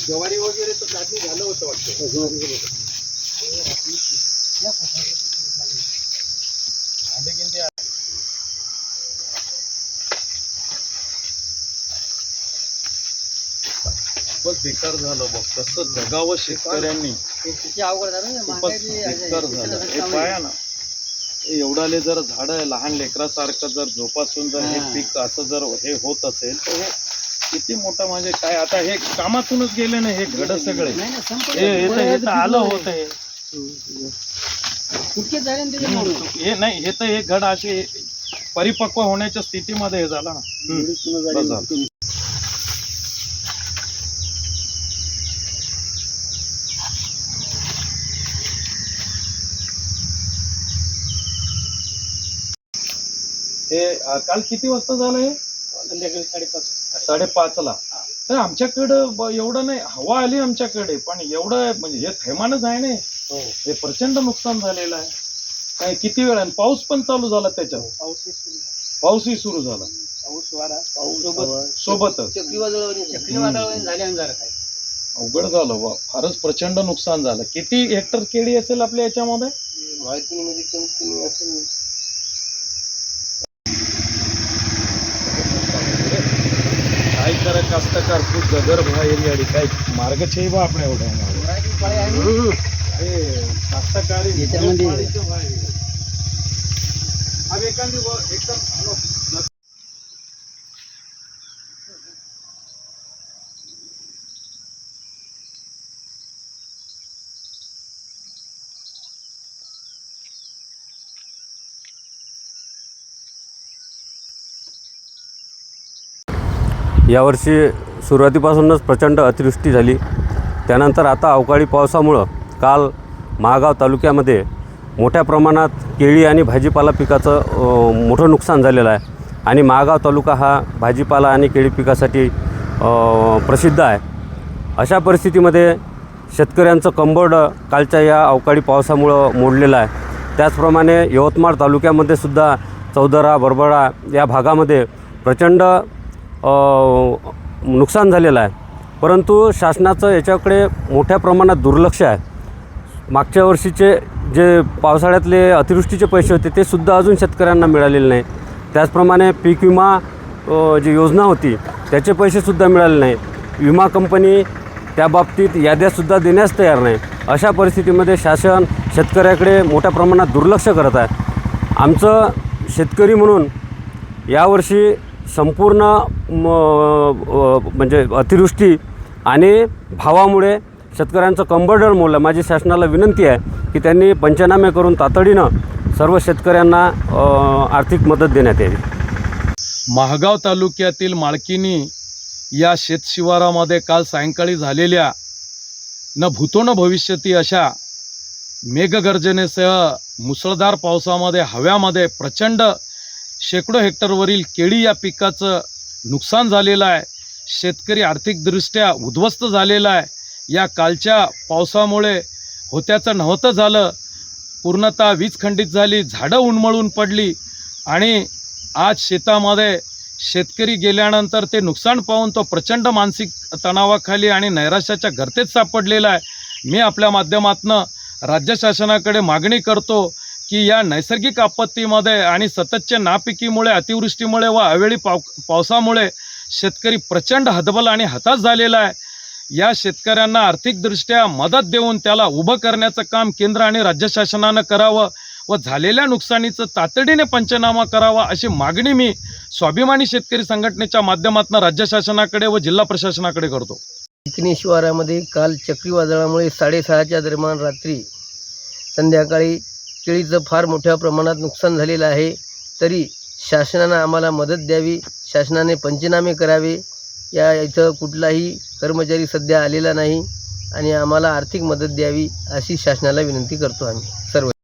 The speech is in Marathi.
ज्वारी वगैरे तर काढणी झालं होतं वाटतं भांडे गिंडे आहे. खूपच बेकार झालं बघ. कसं जगावं शेतकऱ्यांनी. किती अवघड झालं ना, खूपच महागाई बी आहे. बेकार झालं. हे पाया ना. एवढाले जर झाड लहान लेकरासारखं जर जोपासून जर हे हा. पीक असं जर हे होत असेल तर हे किती मोठं म्हणजे काय? आता हे कामातूनच गेले ना हे घड सगळे. नाही, नाही, संपलं. हे हे तर- हे तर आलं होत हे. झाले ना हे नाही हे तर हे घड असे परिपक्व होण्याच्या स्थितीमध्ये हे झालं ना. बस झालं. हे अं, काल किती वाजता झालं हे? संध्याकाळी साडेपाच साडेपाचला. तर आमच्याकडं ब- एवढं नाही हवा आली आमच्याकडे पण एवढं म्हणजे हे थैमानच आहे ना हो. हे. प्रचंड नुकसान झालेलं आहे. काय किती वेळाने पाऊस पण चालू झाला त्याच्यात पाऊस पाऊसही सुरू झाला. पाऊस वारा पाऊस सोबत सोबतच. चक्रीवादळ चक्रीवादळ झाल्यानं जरा काय अवघड झालं बा फारच प्रचंड नुकसान झालं. किती हेक्टर केळी असेल आपल्या याच्यामध्ये? कमीत कमी असेल. काय करा कास्तकार खूप जगर बाहेर आणि काय मार्गच आहे बा आपल्या एवढ्या वरायची फळे आहे ना? हे कास्तकारी याच्यामध्ये- बाहेर आहे. अब एखादी व- एकदम यावर्षी सुरुवातीपासूनच प्रचंड अतिवृष्टी झाली. त्यानंतर आता अवकाळी पावसामुळं काल महागाव तालुक्यामध्ये मोठ्या प्रमाणात केळी आणि भाजीपाला पिकाचं मोठं नुकसान झालेलं आहे. आणि महागाव तालुका हा भाजीपाला आणि केळी पिकासाठी प्रसिद्ध आहे. अशा परिस्थितीमध्ये शेतकऱ्यांचं कंबोर्ड कालच्या या अवकाळी पावसामुळं मोडलेलं आहे. त्याचप्रमाणे यवतमाळ तालुक्यामध्ये सुद्धा चौदरा बरबडा या भागामध्ये प्रचंड नुकसान झालेलं आहे. परंतु शासनाचं याच्याकडे मोठ्या प्रमाणात दुर्लक्ष आहे. मागच्या वर्षीचे जे पावसाळ्यातले अतिवृष्टीचे पैसे होते ते सुद्धा अजून शेतकऱ्यांना मिळालेले नाही. त्याचप्रमाणे पीक विमा जी योजना होती त्याचे पैसेसुद्धा मिळाले नाही. विमा कंपनी त्या बाबतीत याद्यासुद्धा देण्यास तयार नाही. अशा परिस्थितीमध्ये शासन शेतकऱ्याकडे मोठ्या प्रमाणात दुर्लक्ष करत आहे. आमचं शेतकरी म्हणून यावर्षी संपूर्ण म, म्हणजे अतिवृष्टी आणि भावामुळे शेतकऱ्यांचं कंबरडळ मोडलं. माझी शासनाला विनंती आहे की त्यांनी पंचनामे करून तातडीनं सर्व शेतकऱ्यांना आर्थिक मदत देण्यात यावी. महागाव तालुक्यातील माळकिनी या शेतशिवारामध्ये काल सायंकाळी झालेल्या न भूतो न भविष्यती अशा मेघगर्जनेसह मुसळधार पावसामध्ये हव्यामध्ये प्रचंड शेकडो हेक्टरवरील केळी या पिकाचं नुकसान झालेलं आहे. शेतकरी आर्थिकदृष्ट्या उद्ध्वस्त झालेला आहे. या कालच्या पावसामुळे होत्याचं नव्हतं झालं. पूर्णतः वीज खंडित झाली झाडं उन्मळून पडली आणि आज शेतामध्ये शेतकरी गेल्यानंतर ते नुकसान पाहून तो प्रचंड मानसिक तणावाखाली आणि नैराश्याच्या गर्तेत सापडलेला आहे. मी आपल्या माध्यमातनं राज्य शासनाकडे मागणी करतो की या नैसर्गिक आपत्तीमध्ये आणि सततच्या नापिकीमुळे अतिवृष्टीमुळे व अवेळी पाव पावसामुळे शेतकरी प्रचंड हतबल आणि हताश झालेला आहे. या शेतकऱ्यांना आर्थिकदृष्ट्या मदत देऊन त्याला उभं करण्याचं काम केंद्र आणि राज्य शासनानं करावं व झालेल्या नुकसानीचं तातडीने पंचनामा करावा अशी मागणी मी स्वाभिमानी शेतकरी संघटनेच्या माध्यमातून राज्य शासनाकडे व जिल्हा प्रशासनाकडे करतो. चिकणी शिवारामध्ये काल चक्रीवादळामुळे साडेसहाच्या दरम्यान रात्री संध्याकाळी केळीचं फार मोठ्या प्रमाणात नुकसान झालेलं आहे. तरी शासनानं आम्हाला मदत द्यावी शासनाने पंचनामे करावे. या इथं कुठलाही कर्मचारी सध्या आलेला नाही आणि आम्हाला आर्थिक मदत द्यावी अशी शासनाला विनंती करतो आम्ही. सर्व